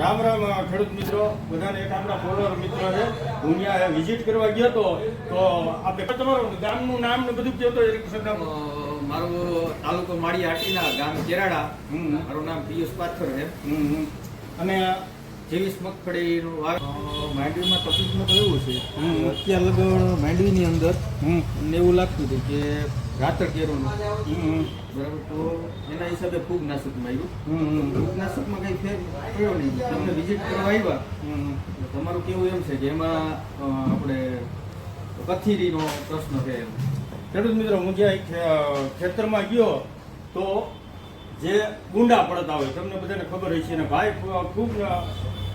રામ રામ ખેડૂત મિત્રો બધાને એક આપણા ફોલોઅર મિત્ર છે. હું ત્યાં વિઝિટ કરવા ગયો તો તો આપણે તમારું ગામનું નામ ને બધું કહેતો મારું તાલુકો માળી હાટીના ગામ કેરાડા. હું મારું નામ પિયુષ પાથર છે. હું હું અને જેવીસ મગફળીનું વાર માંડવીમાં તકલીફમાં તો એવું છે. અત્યાર લગડ માંડવીની અંદર હું અમને એવું લાગતું હતું કે રાતર કેરોનો. બરાબર. તો એના હિસાબે ફૂગનાશકમાં આવ્યું. હમ, હમ. ફૂગનાશકમાં કંઈ ફેર પડ્યો નહીં. તમને વિઝિટ કરવા આવ્યા. તમારું કેવું એમ છે કે એમાં આપણે કથીરીનો પ્રશ્ન છે એમ. ખેડૂત મિત્રો હું જ્યાં ખેતરમાં ગયો તો જે ગુંડા પડતા હોય તમને બધાને ખબર હોય છે અને ભાઈ ખૂબ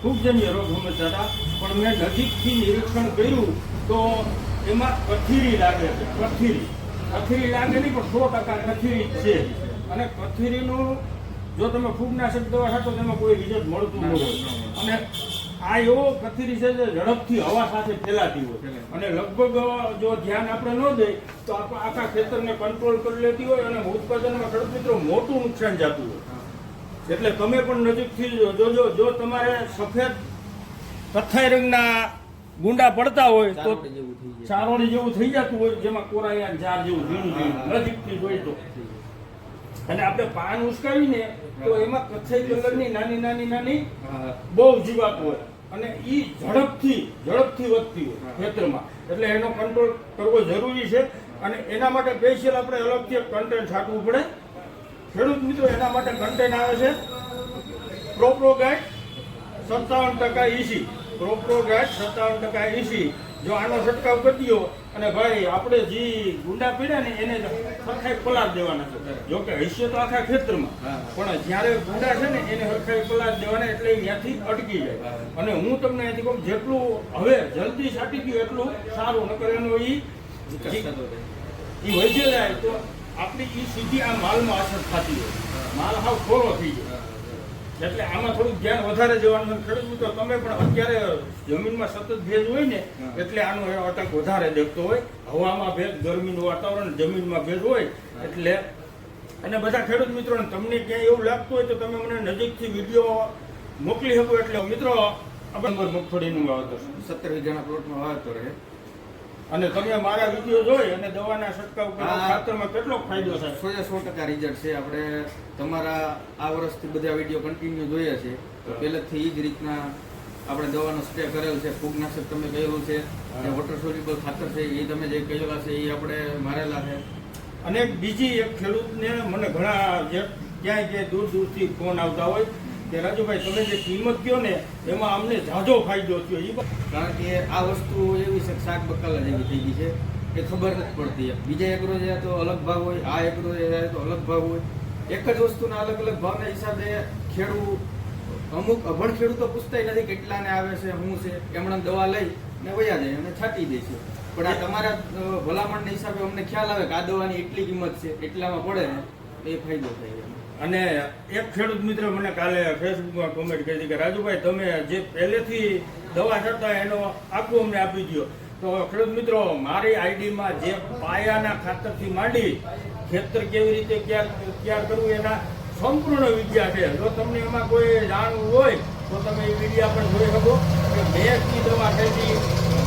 ખૂબજન્ય રોગ હંમેશા હતા પણ મેં નજીકથી નિરીક્ષણ કર્યું તો એમાં કથીરી લાગે છે કથીરી. કથીરી નહીં, પણ સો ટકા કથીરી છે. અને કથીરીનું જો તમે ફૂગનાશક દવા તો તેમાં કોઈ રિઝલ્ટ મળતું ન હોય. અને આ એવો કથીરી છે જે ઝડપથી હવા સાથે ફેલાતી હોય. અને લગભગ જો ધ્યાન આપણે ન દઈએ તો આખા ખેતરને કંટ્રોલ કરી લેતી હોય અને ઉત્પાદનમાં ખેડૂત મિત્રો મોટું નુકસાન જતું હોય. એટલે તમે પણ નજીકથી જોજો, જો તમારે સફેદ કથ્થાઈ રંગના ગુંડા પડતા હોય તો ચારોળી જેવું થઈ જતું હોય જેમાં કોરાયા ઝાર જેવું ઝીણું ઝીણું નજીકથી હોય તો. અને આપણે પાન ઉસકાવીને તો એમાં કથ્થાઈ કલરની નાની નાની નાની બહુ જીવાત હોય. અને એ ઝડપથી ઝડપથી વધતી હોય ખેતરમાં. એટલે એનો કંટ્રોલ કરવો જરૂરી છે. અને એના માટે સ્પેશિયલ આપણે અલગથી એક કન્ટેન્ટ છાંટવું પડે. ખેડૂત મિત્રો એના માટે કન્ટેન્ટ આવે છે. પ્રોપ્રોગાઇટ સત્તાવન ટકા ઈસી પ્રોપ્રોગાઇટ સત્તાવન ટકા ઈસી જો આનો છંટકાવ કરી દો અને ભાઈ આપણે જે ગુંડા પીડ્યા ને એને સરખાઈ પલાર દેવાના છે. જો કે હૈસ્યો તો આખા ખેતરમાં. પણ જ્યારે ગુંડા છે ને એને સરખાઈ પલાર દેવાના એટલે ત્યાંથી અટકી જાય. અને હું તમને અહીંથી કહું જેટલું હવે જલ્દી છાંટી ગયું એટલું સારું. નકર એનો એ વધી જાય. તો આપણી એ સીધી આ માલમાં અસર થતી હોય. માલ હાવ ખોરો થઈ જાય હા, એટલે આમાં થોડુંક ધ્યાન વધારે જવાનું ખેડૂત મિત્રો. તમે પણ અત્યારે જમીનમાં સતત ભેજ હોય ને એટલે આનો એ અટક વધારે દેખતો હોય. હવામાં ભેજ ગરમીનું વાતાવરણ જમીનમાં ભેજ હોય એટલે અને બધા ખેડૂત મિત્રોને તમને ક્યાંય એવું લાગતું હોય તો તમે મને નજીકથી વીડિયો મોકલી શકો. એટલે મિત્રો અબંબર મગફળીનું વાવેતર છે. સત્તર વીઘાના પ્લોટમાં વાવેતર છે અને તમે મારા વીડિયો જોઈ અને દવાના છંટકાવ ખાતરમાં કેટલો ફાયદો થાય? સો એ સો ટકા રિઝલ્ટ છે. આપણે તમારા આ વર્ષથી બધા વીડિયો કન્ટિન્યુ જોયા છે. તો પહેલેથી એ જ રીતના આપણે દવાનો સ્પ્રે કરેલ છે. ફૂગનાશક તમે કહેલું છે. અને વોટર સોલ્યુબલ ખાતર છે. એ તમે જે કહેલા છે એ આપણે મારેલા છે. અને બીજી એક ખેડૂતને મને ઘણા જે ક્યાંય ક્યાંય દૂર દૂરથી ફોન આવતા હોય કે રાજુભાઈ, તમે જે કિંમત કહો ને, એમાં અમને ઝાઝો ફાયદો થયો. એ કારણ કે આ વસ્તુ એવી છે કે શાક બકાલા જેવી થઈ ગઈ છે એ ખબર નથી પડતી બીજા એકરો જાય તો અલગ ભાવ હોય, આ એકરો જાય તો અલગ ભાવ હોય. એક જ વસ્તુના અલગ અલગ ભાવના હિસાબે ખેડૂત અમુક અભણ ખેડૂતો પૂછતાય નથી કેટલાને આવે છે, શું છે. એમણે દવા લઈ ને વયા જાય અને છાંટી દે છે. પણ આ તમારા ભલામણના હિસાબે અમને ખ્યાલ આવે કે આ દવાની એટલી કિંમત છે, એટલામાં પડે ને એ ફાયદો થાય. અને એક ખેડૂત મિત્ર મને કાલે ફેસબુકમાં કોમેન્ટ કરી કે, રાજુભાઈ, તમે જે પહેલેથી દવા છાંટતા એનો આખું અમને આપી દો તો ખેડૂત મિત્રો, મારી આઈડીમાં જે પાયાના ખાતરથી માંડી ખેતર કેવી રીતે ક્યાં ક્યાં કરવું એના સંપૂર્ણ વિદ્યા છે. જો તમને એમાં કોઈ જાણવું હોય, તો તમે એ વિડીયા પણ જોઈ શકો. કે મેં કી દવા ખેતી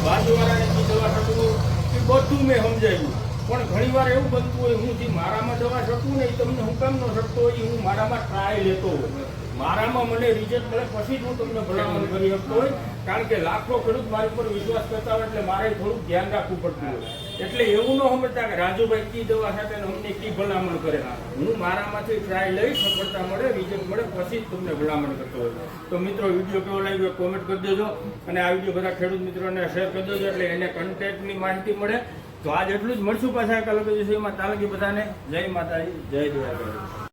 બાજુવાળાને કી દવા છાંટવું એ બધું મેં સમજાવ્યું. પણ ઘણી વાર એવું બનતું હોય, હું જે મારામાં જવા શકું ને એ તમને હું કામ ન શકતો હોય હું મારામાં ટ્રાય લેતો હોય. મારામાં મને રિઝલ્ટ મળે પછી જ હું તમને ભલામણ કરી શકતો હોય, કારણ કે લાખો ખેડૂત મારી ઉપર વિશ્વાસ કરતા હોય, એટલે મારે થોડુંક ધ્યાન રાખવું પડતું હોય. એટલે એવું ન સમજતા કે રાજુભાઈ કી દવા સાથે અમને કી ભલામણ કરે. હું મારામાંથી ટ્રાય લઈ, સફળતા મળે રિઝલ્ટ મળે, પછી જ તમને ભલામણ કરતો હોય. તો મિત્રો, વીડિયો કેવો લાગ્યો કોમેન્ટ કરી દેજો અને આ વીડિયો બધા ખેડૂત મિત્રોને શેર કરી દેજો, એટલે એને કન્ટેન્ટની માહિતી મળે. તો આજ એટલું જ મળશું પાછા જ વિષયમાં તાલકી બધાને. જય માતાજી જય દેવા